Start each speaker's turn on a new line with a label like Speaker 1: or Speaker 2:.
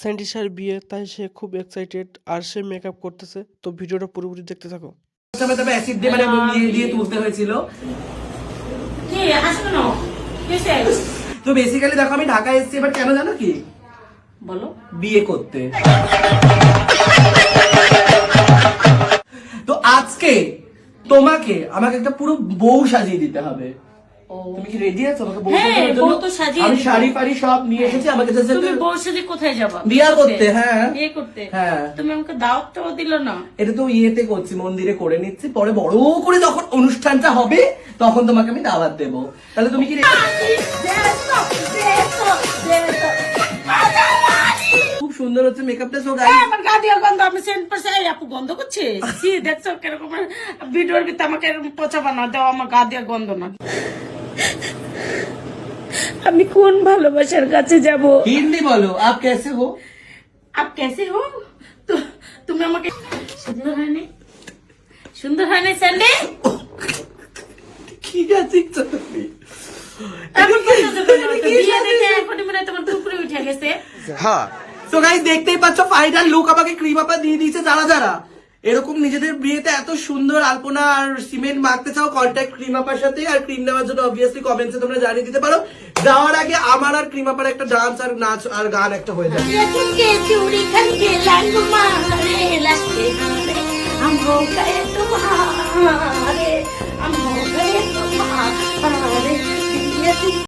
Speaker 1: স্যান্ডিসার বিয়ে তাই সে খুব এক্সাইটেড আর সে মেকআপ করতেছে। তো ভিডিওটা পুরোপুরি দেখতে থাকো।
Speaker 2: তবে তবে অ্যাসিড দিয়ে মানে দিয়ে দিয়ে তুলতে হয়েছিল।
Speaker 3: কি? হাসো না।
Speaker 2: তো বেসিক্যালি দেখো আমি ঢাকায় এসেছি এবার কেন জানো কি?
Speaker 3: বলো।
Speaker 2: বিয়ে করতে। আজকে তোমাকে আমাকে একটা পুরো বউ সাজিয়ে দিতে হবে। তুমি কি রেডি আছো আমাকে বউ
Speaker 3: হ্যাঁ? বউ তো সাজিয়ে
Speaker 2: আমি শাড়ি ফাড়ি সব নিয়ে এসেছি আমাকে
Speaker 3: তুমি বউর সাথে কোথায় যাবা?
Speaker 2: বিয়া করতে, হ্যাঁ।
Speaker 3: বিয়ে করতে।
Speaker 2: হ্যাঁ।
Speaker 3: তুমি আমাকে দাওয়াতটাও দিল না?
Speaker 2: এটা তো ইয়েতে করছি মন্দিরে করে নিচ্ছি পরে বড় করে যখন অনুষ্ঠানটা হবে তখন তোমাকে আমি দাওয়াত দেবো। তাহলে তুমি কি সুন্দর হচ্ছে মেকআপটা সো
Speaker 3: এই, আমার গা দিয়ে গন্ধ আমি সেন্ট পারছি এই আপু গন্ধ করছে? সি দেখছ কীরকম ভিডিওর ভিতরে আমাকে পচা বানা দাও আমার গা দিয়ে গন্ধ না। আমি কোন ভালোবাসার কাছে যাব?
Speaker 2: হিন্দি বলো আপ কেসে হো?
Speaker 3: আপ কেসে হো? তো তুমি আমাকে সুন্দর হয়নি? সুন্দর হয়নি স্যান্ডে
Speaker 2: কি শিখছো তুমি?
Speaker 3: এখন কেন? তো বিয়ে দেখে এখনই মনে তোমার টুকরে উঠে গেছে।
Speaker 2: তো গাইস দেখতেই পাচ্ছ ফাইনাল লুক আমাকে ক্রিম আপা দিয়ে দিয়েছে, যারা যারা। এরকম নিজেদের বিয়েতে এত সুন্দর আলপনা আর সিমেন্ট মাখতে চাও কন্ট্যাক্ট ক্রিম আপার সাথে, আর ক্রিম নেওয়ার জন্য অবভিয়াসলি কমেন্টসে তোমরা জানিয়ে দিতে পারো। যাওয়ার আগে আমার আর ক্রিম আপার একটা ডান্স আর নাচ আর গান একটা হয়ে যাবে।
Speaker 3: के